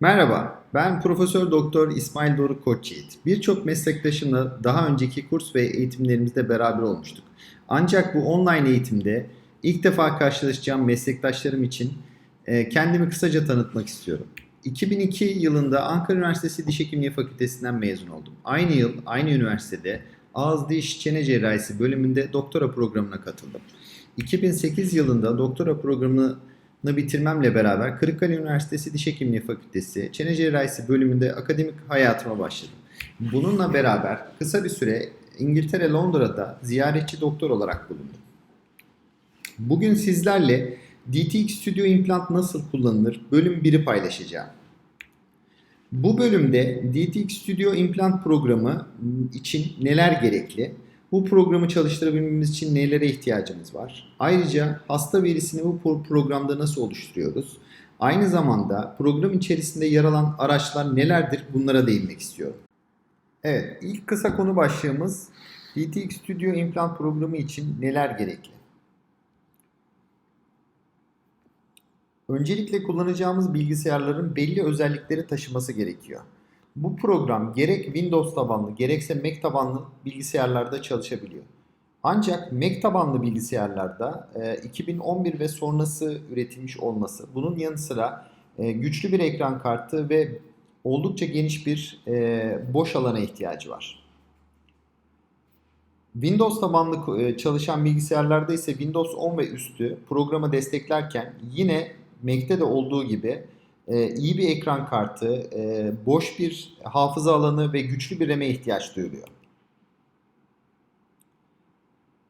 Merhaba, ben Profesör Doktor İsmail Doruk Koçyiğit. Birçok meslektaşımla daha önceki kurs ve eğitimlerimizde beraber olmuştuk. Ancak bu online eğitimde ilk defa karşılaşacağım meslektaşlarım için e, kendimi kısaca tanıtmak istiyorum. 2002 yılında Ankara Üniversitesi Diş Hekimliği Fakültesinden mezun oldum. Aynı yıl aynı üniversitede Ağız Diş Çene Cerrahisi bölümünde doktora programına katıldım. 2008 yılında doktora programını bitirmemle beraber Kırıkkale Üniversitesi Diş Hekimliği Fakültesi Çene Cerrahisi bölümünde akademik hayatıma başladım. Bununla beraber kısa bir süre İngiltere Londra'da ziyaretçi doktor olarak bulundum. Bugün sizlerle DTX Studio Implant nasıl kullanılır bölüm 1'i paylaşacağım. Bu bölümde DTX Studio Implant programı için neler gerekli? Bu programı çalıştırabilmemiz için nelere ihtiyacımız var? Ayrıca hasta verisini bu programda nasıl oluşturuyoruz? Aynı zamanda program içerisinde yer alan araçlar nelerdir? Bunlara değinmek istiyorum. Evet, ilk kısa konu başlığımız DTX Studio Implant programı için neler gerekli? Öncelikle kullanacağımız bilgisayarların belli özellikleri taşıması gerekiyor. Bu program gerek Windows tabanlı gerekse Mac tabanlı bilgisayarlarda çalışabiliyor. Ancak Mac tabanlı bilgisayarlarda 2011 ve sonrası üretilmiş olması, bunun yanı sıra güçlü bir ekran kartı ve oldukça geniş bir boş alana ihtiyacı var. Windows tabanlı çalışan bilgisayarlarda ise Windows 10 ve üstü programı desteklerken yine Mac'te de olduğu gibi e, iyi bir ekran kartı, e, boş bir hafıza alanı ve güçlü bir RAM'e ihtiyaç duyuluyor.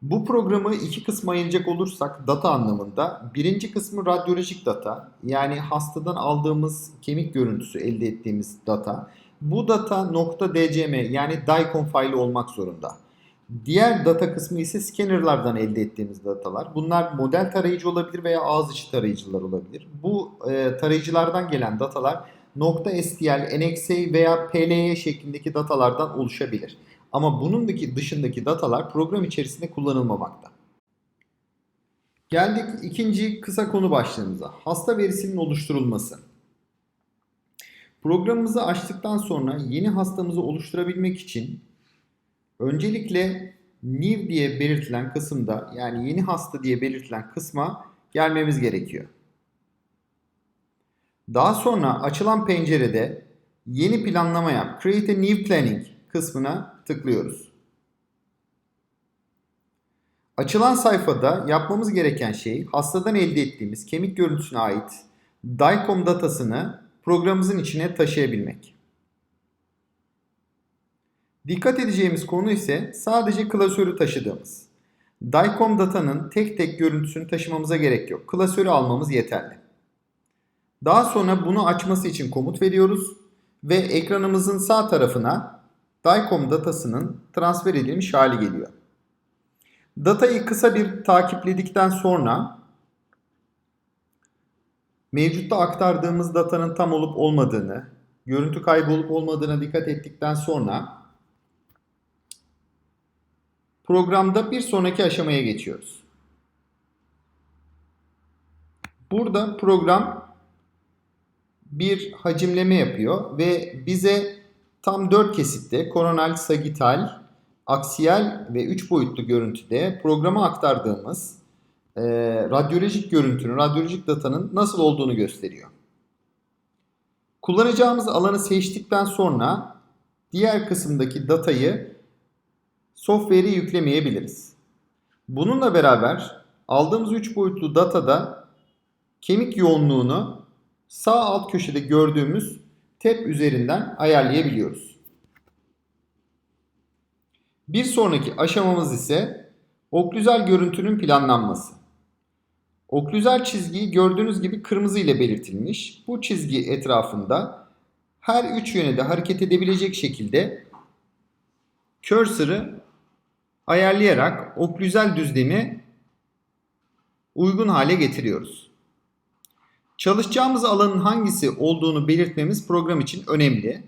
Bu programı iki kısma ayıracak olursak data anlamında birinci kısmı radyolojik data yani hastadan aldığımız kemik görüntüsü elde ettiğimiz data. Bu data .dcm yani DICOM faili olmak zorunda. Diğer data kısmı ise scannerlardan elde ettiğimiz datalar. Bunlar model tarayıcı olabilir veya ağız içi tarayıcılar olabilir. Bu e, tarayıcılardan gelen datalar .stl, NXA veya PLE şeklindeki datalardan oluşabilir. Ama bunun dışındaki datalar program içerisinde kullanılmamakta. Geldik ikinci kısa konu başlığımıza. Hasta verisinin oluşturulması. Programımızı açtıktan sonra yeni hastamızı oluşturabilmek için Öncelikle new diye belirtilen kısımda yani yeni hasta diye belirtilen kısma gelmemiz gerekiyor. Daha sonra açılan pencerede yeni planlama yap, create a new planning kısmına tıklıyoruz. Açılan sayfada yapmamız gereken şey hastadan elde ettiğimiz kemik görüntüsüne ait DICOM datasını programımızın içine taşıyabilmek. Dikkat edeceğimiz konu ise sadece klasörü taşıdığımız. DICOM datanın tek tek görüntüsünü taşımamıza gerek yok. Klasörü almamız yeterli. Daha sonra bunu açması için komut veriyoruz ve ekranımızın sağ tarafına DICOM datasının transfer edilmiş hali geliyor. Datayı kısa bir takipledikten sonra mevcutta aktardığımız datanın tam olup olmadığını, görüntü kaybı olup olmadığına dikkat ettikten sonra Programda bir sonraki aşamaya geçiyoruz. Burada program bir hacimleme yapıyor ve bize tam 4 kesitte koronal, sagital, aksiyel ve 3 boyutlu görüntüde programa aktardığımız e, radyolojik görüntünün, radyolojik datanın nasıl olduğunu gösteriyor. Kullanacağımız alanı seçtikten sonra diğer kısımdaki datayı software'i yüklemeyebiliriz. Bununla beraber aldığımız 3 boyutlu datada kemik yoğunluğunu sağ alt köşede gördüğümüz tab üzerinden ayarlayabiliyoruz. Bir sonraki aşamamız ise oklüzel görüntünün planlanması. Oklüzel çizgiyi gördüğünüz gibi kırmızı ile belirtilmiş. Bu çizgi etrafında her üç yöne de hareket edebilecek şekilde cursor'ı ayarlayarak oklüzel düzlemi uygun hale getiriyoruz. Çalışacağımız alanın hangisi olduğunu belirtmemiz program için önemli.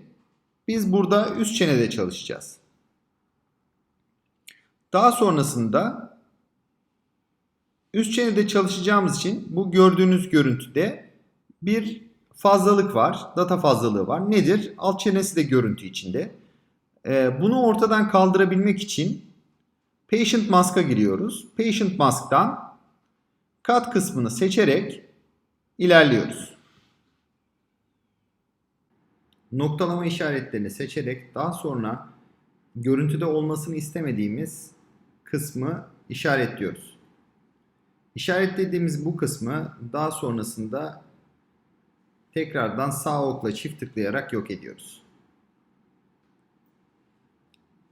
Biz burada üst çenede çalışacağız. Daha sonrasında üst çenede çalışacağımız için bu gördüğünüz görüntüde bir fazlalık var. Data fazlalığı var. Nedir? Alt çenesi de görüntü içinde. Ee, bunu ortadan kaldırabilmek için Patient Mask'a giriyoruz. Patient Mask'tan kat kısmını seçerek ilerliyoruz. Noktalama işaretlerini seçerek daha sonra görüntüde olmasını istemediğimiz kısmı işaretliyoruz. İşaretlediğimiz bu kısmı daha sonrasında tekrardan sağ okla çift tıklayarak yok ediyoruz.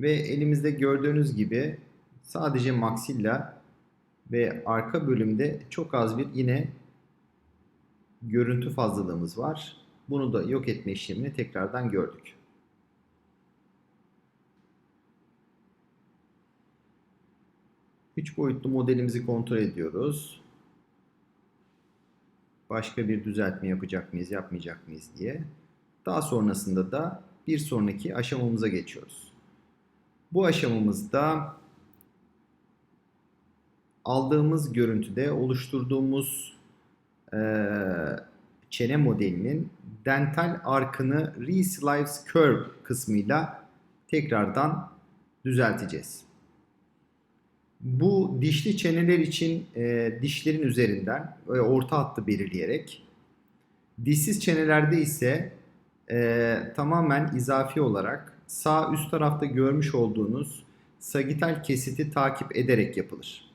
Ve elimizde gördüğünüz gibi sadece maxilla ve arka bölümde çok az bir yine görüntü fazlalığımız var. Bunu da yok etme işlemini tekrardan gördük. Üç boyutlu modelimizi kontrol ediyoruz. Başka bir düzeltme yapacak mıyız, yapmayacak mıyız diye. Daha sonrasında da bir sonraki aşamamıza geçiyoruz. Bu aşamamızda aldığımız görüntüde oluşturduğumuz e, çene modelinin dental arkını Reslives Curve kısmıyla tekrardan düzelteceğiz. Bu dişli çeneler için e, dişlerin üzerinden e, orta hattı belirleyerek, dişsiz çenelerde ise e, tamamen izafi olarak sağ üst tarafta görmüş olduğunuz sagital kesiti takip ederek yapılır.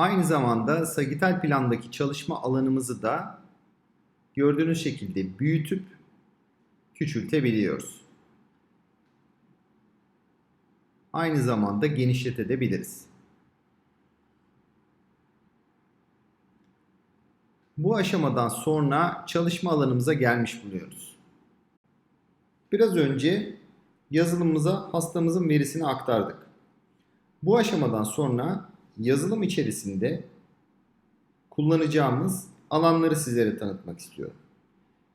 Aynı zamanda sagital plandaki çalışma alanımızı da gördüğünüz şekilde büyütüp küçültebiliyoruz. Aynı zamanda genişletebiliriz. Bu aşamadan sonra çalışma alanımıza gelmiş bulunuyoruz. Biraz önce yazılımımıza hastamızın verisini aktardık. Bu aşamadan sonra yazılım içerisinde kullanacağımız alanları sizlere tanıtmak istiyorum.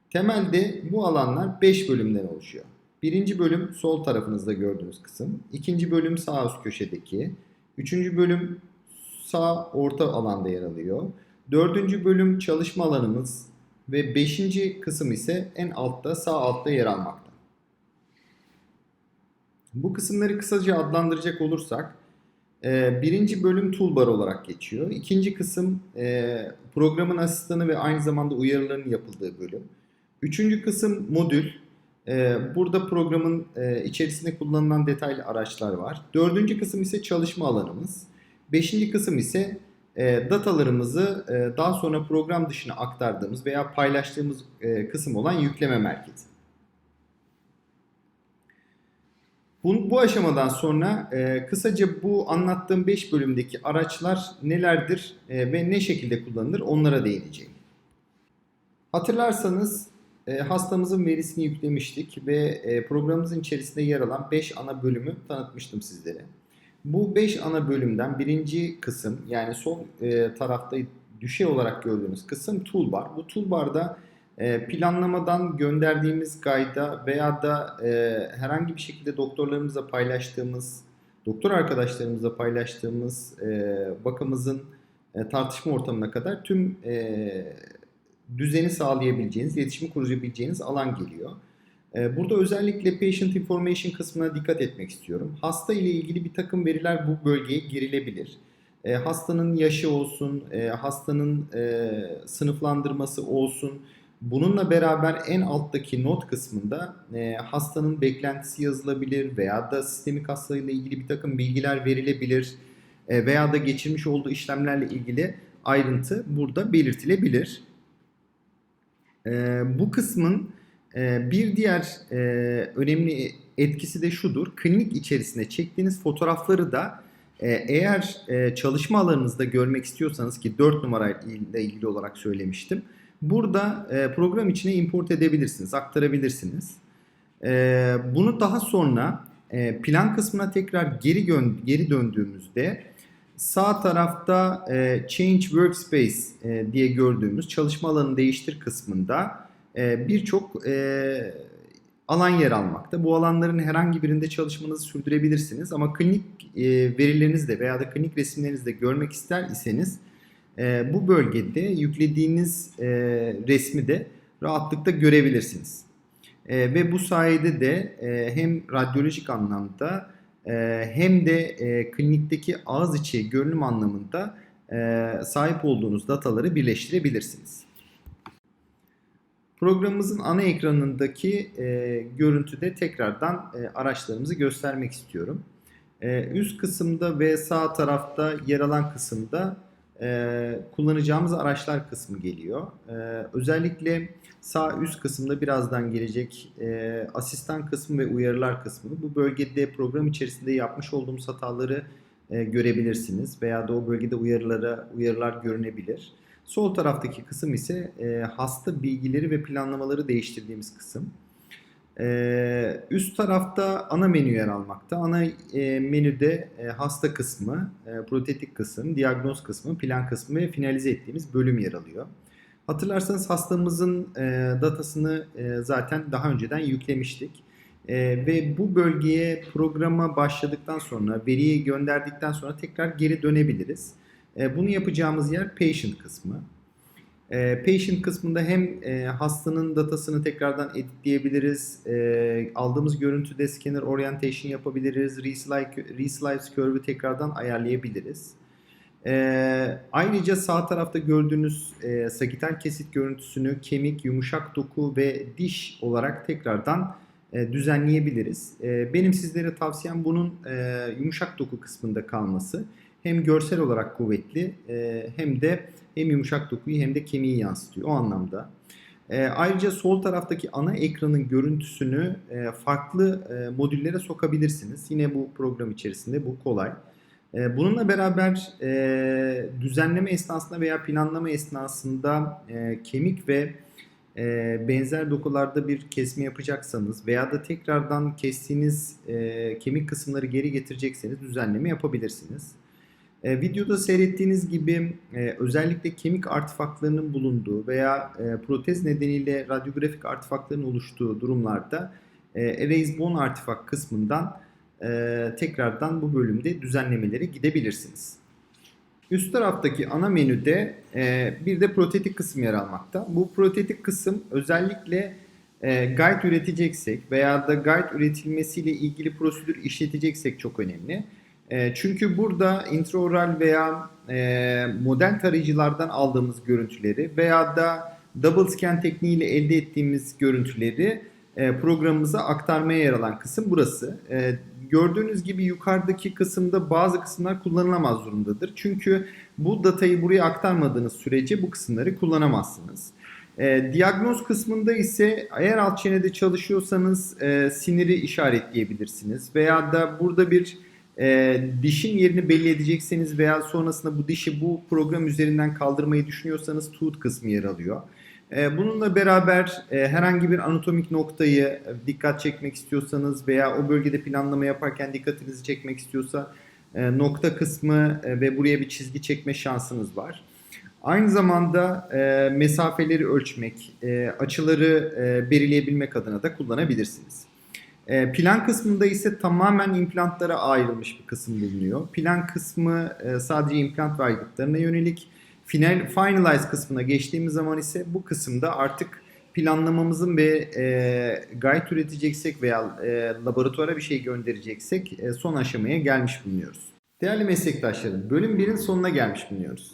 Temelde bu alanlar 5 bölümden oluşuyor. Birinci bölüm sol tarafınızda gördüğünüz kısım. İkinci bölüm sağ üst köşedeki. Üçüncü bölüm sağ orta alanda yer alıyor. Dördüncü bölüm çalışma alanımız ve beşinci kısım ise en altta sağ altta yer almakta. Bu kısımları kısaca adlandıracak olursak e, birinci bölüm toolbar olarak geçiyor. İkinci kısım e, programın asistanı ve aynı zamanda uyarıların yapıldığı bölüm. Üçüncü kısım modül. E, burada programın içerisinde kullanılan detaylı araçlar var. Dördüncü kısım ise çalışma alanımız. Beşinci kısım ise datalarımızı daha sonra program dışına aktardığımız veya paylaştığımız kısım olan yükleme merkezi. Bu, bu aşamadan sonra e, kısaca bu anlattığım 5 bölümdeki araçlar nelerdir e, ve ne şekilde kullanılır onlara değineceğim. Hatırlarsanız e, hastamızın verisini yüklemiştik ve e, programımızın içerisinde yer alan 5 ana bölümü tanıtmıştım sizlere. Bu 5 ana bölümden birinci kısım yani sol e, tarafta düşey olarak gördüğünüz kısım toolbar. Bu toolbarda e, planlamadan gönderdiğimiz gayda veya da e, herhangi bir şekilde doktorlarımızla paylaştığımız, doktor arkadaşlarımızla paylaştığımız e, bakımızın e, tartışma ortamına kadar tüm düzeni sağlayabileceğiniz, iletişimi kurabileceğiniz alan geliyor. Burada özellikle patient information kısmına dikkat etmek istiyorum. Hasta ile ilgili bir takım veriler bu bölgeye girilebilir. Hastanın yaşı olsun, hastanın sınıflandırması olsun, Bununla beraber en alttaki not kısmında e, hastanın beklentisi yazılabilir veya da sistemik hastalığıyla ilgili bir takım bilgiler verilebilir e, veya da geçirmiş olduğu işlemlerle ilgili ayrıntı burada belirtilebilir. E, bu kısmın e, bir diğer e, önemli etkisi de şudur. Klinik içerisinde çektiğiniz fotoğrafları da e, eğer e, çalışma alanınızda görmek istiyorsanız ki 4 numarayla ilgili olarak söylemiştim Burada e, program içine import edebilirsiniz, aktarabilirsiniz. E, bunu daha sonra e, plan kısmına tekrar geri geri döndüğümüzde sağ tarafta Change Workspace diye gördüğümüz çalışma alanı değiştir kısmında birçok alan yer almakta. Bu alanların herhangi birinde çalışmanızı sürdürebilirsiniz ama klinik verilerinizde veya da klinik resimlerinizde görmek ister iseniz e, bu bölgede yüklediğiniz e, resmi de rahatlıkla görebilirsiniz. E, ve bu sayede de e, hem radyolojik anlamda e, hem de e, klinikteki ağız içi görünüm anlamında e, sahip olduğunuz dataları birleştirebilirsiniz. Programımızın ana ekranındaki e, görüntüde tekrardan e, araçlarımızı göstermek istiyorum. E, üst kısımda ve sağ tarafta yer alan kısımda e, kullanacağımız araçlar kısmı geliyor. E, özellikle sağ üst kısımda birazdan gelecek e, asistan kısmı ve uyarılar kısmı. Bu bölgede program içerisinde yapmış olduğumuz hataları e, görebilirsiniz veya da o bölgede uyarılara uyarılar görünebilir. Sol taraftaki kısım ise e, hasta bilgileri ve planlamaları değiştirdiğimiz kısım. E, üst tarafta ana menü yer almakta. Ana e, menüde e, hasta kısmı, e, protetik kısım, diagnoz kısmı, plan kısmı ve finalize ettiğimiz bölüm yer alıyor. Hatırlarsanız hastamızın e, datasını e, zaten daha önceden yüklemiştik. E, ve bu bölgeye programa başladıktan sonra, veriyi gönderdikten sonra tekrar geri dönebiliriz. E, bunu yapacağımız yer patient kısmı. E, patient kısmında hem e, hastanın datasını tekrardan editleyebiliriz, e, aldığımız görüntüde scanner orientation yapabiliriz, reslice, curve'ü tekrardan ayarlayabiliriz. E, ayrıca sağ tarafta gördüğünüz e, sagital kesit görüntüsünü kemik, yumuşak doku ve diş olarak tekrardan e, düzenleyebiliriz. E, benim sizlere tavsiyem bunun e, yumuşak doku kısmında kalması. Hem görsel olarak kuvvetli e, hem de hem yumuşak dokuyu hem de kemiği yansıtıyor o anlamda. E, ayrıca sol taraftaki ana ekranın görüntüsünü e, farklı e, modüllere sokabilirsiniz. Yine bu program içerisinde bu kolay. E, bununla beraber e, düzenleme esnasında veya planlama esnasında e, kemik ve e, benzer dokularda bir kesme yapacaksanız veya da tekrardan kestiğiniz e, kemik kısımları geri getirecekseniz düzenleme yapabilirsiniz. E, videoda seyrettiğiniz gibi e, özellikle kemik artefaklarının bulunduğu veya e, protez nedeniyle radyografik artefakların oluştuğu durumlarda e, Erase Bone artifak kısmından e, tekrardan bu bölümde düzenlemelere gidebilirsiniz. Üst taraftaki ana menüde e, bir de protetik kısım yer almakta. Bu protetik kısım özellikle e, guide üreteceksek veya da guide üretilmesiyle ilgili prosedür işleteceksek çok önemli. E, çünkü burada intraoral veya e, model tarayıcılardan aldığımız görüntüleri veya da double scan tekniğiyle elde ettiğimiz görüntüleri e, programımıza aktarmaya yer alan kısım burası. E, gördüğünüz gibi yukarıdaki kısımda bazı kısımlar kullanılamaz durumdadır. Çünkü bu datayı buraya aktarmadığınız sürece bu kısımları kullanamazsınız. E, diagnoz kısmında ise eğer alt çenede çalışıyorsanız e, siniri işaretleyebilirsiniz. Veya da burada bir e, dişin yerini belli edecekseniz veya sonrasında bu dişi bu program üzerinden kaldırmayı düşünüyorsanız tooth kısmı yer alıyor. E, bununla beraber e, herhangi bir anatomik noktayı e, dikkat çekmek istiyorsanız veya o bölgede planlama yaparken dikkatinizi çekmek istiyorsa e, nokta kısmı e, ve buraya bir çizgi çekme şansınız var. Aynı zamanda e, mesafeleri ölçmek, e, açıları e, belirleyebilmek adına da kullanabilirsiniz. E, plan kısmında ise tamamen implantlara ayrılmış bir kısım bulunuyor. Plan kısmı e, sadece implant ve aygıtlarına yönelik. Final, finalize kısmına geçtiğimiz zaman ise bu kısımda artık planlamamızın ve e, guide üreteceksek veya e, laboratuvara bir şey göndereceksek e, son aşamaya gelmiş bulunuyoruz. Değerli meslektaşlarım, bölüm 1'in sonuna gelmiş bulunuyoruz.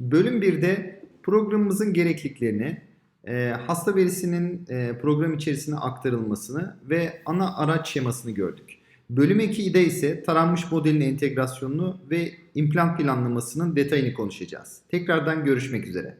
Bölüm 1'de programımızın gerekliliklerini, e, hasta verisinin e, program içerisine aktarılmasını ve ana araç şemasını gördük. Bölüm 2'de ise taranmış modelin entegrasyonunu ve implant planlamasının detayını konuşacağız. Tekrardan görüşmek üzere.